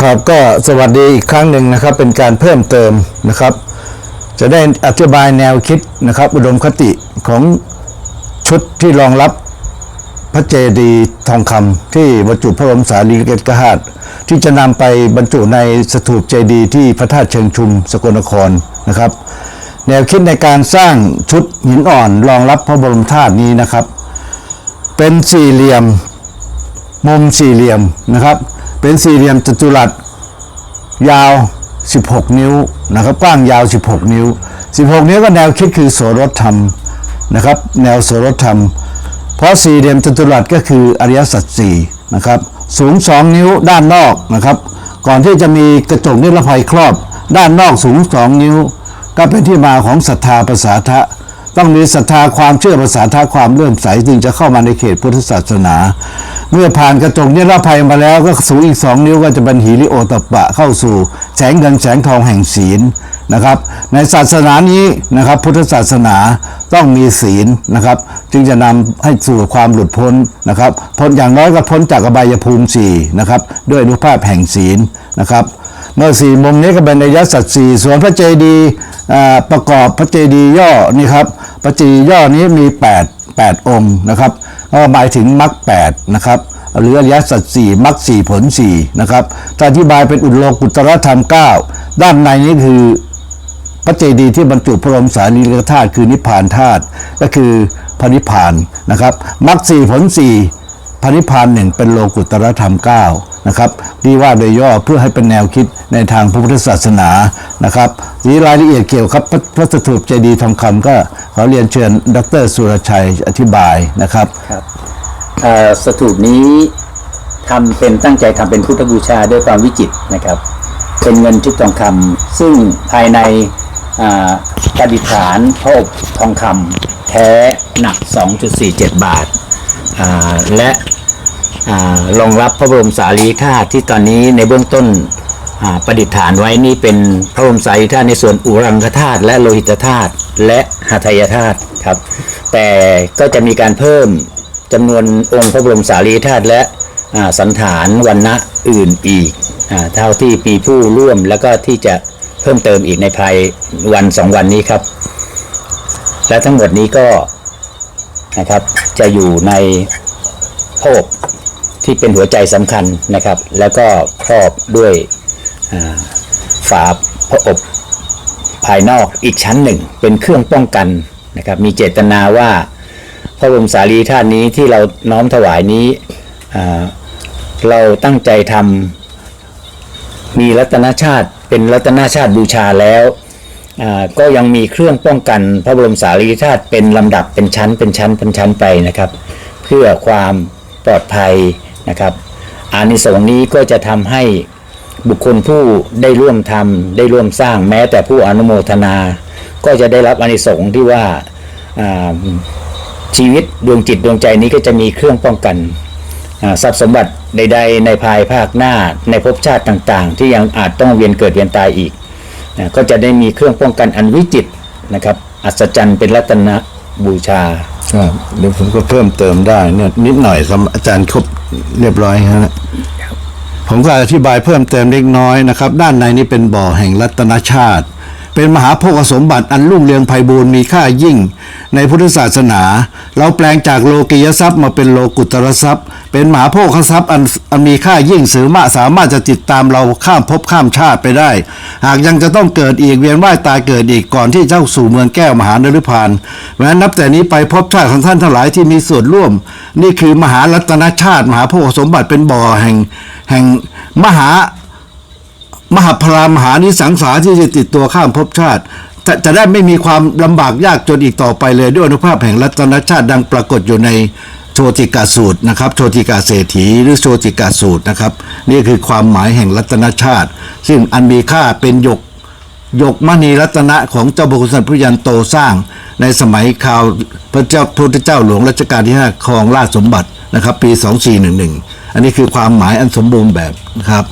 ครับก็สวัสดีอีกครั้งหนึ่งนะครับ เป็นการเพิ่มเติมนะครับ จะได้อธิบายแนวคิดนะครับ อุดมคติของชุดที่รองรับพระเจดีย์ทองคำที่บรรจุพระบรมสารีริกธาตุที่จะนำไปบรรจุในสถูปเจดีย์ที่พระธาตุเชิงชุมสกลนครนะครับ แนวคิดในการสร้างชุดหินอ่อนรองรับพระบรมธาตุนี้นะครับ เป็นสี่เหลี่ยมมุมสี่เหลี่ยมนะครับ เป็นสี่เหลี่ยมจัตุรัสยาว 16 นิ้วนะครับกว้างยาว 16 นิ้ว 16 นิ้วก็แนวคิดคือโสรถธรรมนะครับ แนวโสรถธรรม เพราะสี่เหลี่ยมจัตุรัสก็คืออริยสัจสี่นะครับสูง 2 นิ้วด้านนอกนะครับ ก่อนที่จะมีกระจกนิรภัยครอบ ด้านนอกสูง 2 นิ้ว ก็เป็นที่มาของศรัทธาประสาทะต้องมีศรัทธาความเชื่อภาษาท่าความเลื่อมใสจึงจะเข้ามาในเขตพุทธศาสนา เมื่อผ่านกระจกนิรภัยมาแล้วก็สูงอีกสองนิ้วก็จะเป็นหิริโอตปปะเข้าสู่ แสงเงินแสงทองแห่งศีลนะครับ ในศาสนานี้นะครับ พุทธศาสนาต้องมีศีลนะครับ จึงจะนำให้สู่ความหลุดพ้นนะครับ พ้นอย่างน้อยก็พ้นจากอบายภูมิสี่นะครับ ด้วยอนุภาพแห่งศีลนะครับ เมื่อสี่มุมนี้ก็เป็นในยสัตว์สี่ส่วนพระเจดีย์อ่าประกอบพระเจดีย์ย่อนี่ครับพระเจดีย์ย่อนี้มี 8 8 องค์นะครับ หมายถึงมรรคแปดนะครับหรืออริยสัจสี่มรรคสี่ผลสี่นะครับอธิบายเป็นอุดโลกุตรธรรม 9 ด้านในนี้คือพระเจดีย์ที่บรรจุพระบรมสารีริกธาตุคือนิพพานธาตุก็คือพระนิพพานนะครับมรรคสี่ผลสี่พระนิพพานหนึ่งเป็นโลกุตรธรรมเก้านะครับที่ว่าโดยย่อเพื่อให้เป็นแนวคิดในทางพระพุทธศาสนานะครับทีรายละเอียดเกี่ยวกับพระสถูปเจดีย์ทองคำก็ อเรียนเชิญดรสุรชัยอธิบายนะครับครับสถูปนี้ทำเป็นตั้งใจทำเป็นพุทธบูชาด้วยความวิจิตนะครับ เป็นเงินชุบทองคำซึ่งภายในประดิษฐานพระอบทองคำแท้หนัก 2.47 บาท และรองรับพระบรมสารีริกธาตุที่ตอนนี้ในเบื้องต้น ประดิษฐานไว้นี่เป็นพระบรมสารีธาตุในส่วนอุรังคธาตุและโลหิตธาตุและหทัยธาตุครับ แต่ก็จะมีการเพิ่มจำนวนองค์พระบรมสารีธาตุและสันฐานวันณะอื่นอีกเท่าที่ปีผู้ร่วมแล้วก็ที่จะเพิ่มเติมอีกในภายวันสองวันนี้ครับ และทั้งหมดนี้ก็นะครับจะอยู่ในโภคที่เป็นหัวใจสำคัญนะครับ แล้วก็ครอบด้วย ฝาพระอบภายนอกอีกชั้นหนึ่ง เป็นเครื่องป้องกันนะครับมีเจตนาว่าพระบรมสารีธาตุนี้ที่เราน้อมถวายนี้เราตั้งใจทำมีรัตนชาติเป็นรัตนชาติบูชาแล้วก็ยังมีเครื่องป้องกันพระบรมสารีริกธาตุเป็นลำดับเป็นชั้นเป็นชั้นเป็นชั้นไปนะครับ เพื่อความปลอดภัยนะครับอานิสงส์นี้ก็จะทำให้ บุคคลผู้ได้ร่วมทำได้ร่วมสร้างแม้แต่ผู้อนุโมทนา ก็จะได้รับอนิสงส์ที่ว่าชีวิตดวงจิตดวงใจนี้ก็จะมีเครื่องป้องกันทรัพย์สมบัติใด ๆ ในภายภาคหน้าในภพชาติต่างๆ ที่ยังอาจต้องเวียนเกิดเวียนตายอีกก็จะได้มีเครื่องป้องกันอันวิจิตรนะครับอัศจรรย์เป็นรัตนบูชาครับเดี๋ยวผมก็เพิ่มเติมได้เนี่ยนิดหน่อยสำอาจารย์ครบเรียบร้อยฮะ ผมก็อธิบายเพิ่มเติมเล็กน้อยนะครับ ด้านในนี้เป็นบ่อแห่งรัตนชาติ เป็นมหาโภคสมบัติอันรุ่งเรืองไพบูรณ์มีค่ายิ่ง ในพุทธศาสนา เราแปลงจากโลกียทรัพย์มาเป็นโลกุตรทรัพย์ เป็นมหาโภคทรัพย์อันอันมีค่ายิ่งสือมะสามารถจะติดตามเราข้ามภพข้ามชาติไปได้ หากยังจะต้องเกิดอีกเวียนว่ายตายเกิดอีกก่อนที่เจ้าสู่เมืองแก้วมหานฤพานเพราะฉะนั้นนับแต่นี้ไปภพชาติของท่านทั้งหลายที่มีส่วนร่วม นี่คือมหารัตนชาติ มหาโภคสมบัติเป็นบ่อแห่ง แห่งมหา มหาพรามหานิสังสาที่จะติดตัวข้ามภพชาติจะจะได้ไม่มีความลำบากยากจนอีกต่อไปเลยด้วยอนุภาพแห่งรัตนชาติดังปรากฏอยู่ในโชติกาสูตรนะครับโชติกาเศรษฐีหรือโชติกาสูตรนะครับ นี่คือความหมายแห่งรัตนชาติ ซึ่งอันมีค่าเป็นหยกหยกมณีรัตนะของเจ้าบุคคลสันพุยันโตสร้าง ในสมัยข่าวพระเจ้าพุทธเจ้าหลวงรัชกาลที่ห้าครองราชสมบัตินะครับ ปี 2411 อันนี้คือความหมายอันสมบูรณ์แบบนะครับ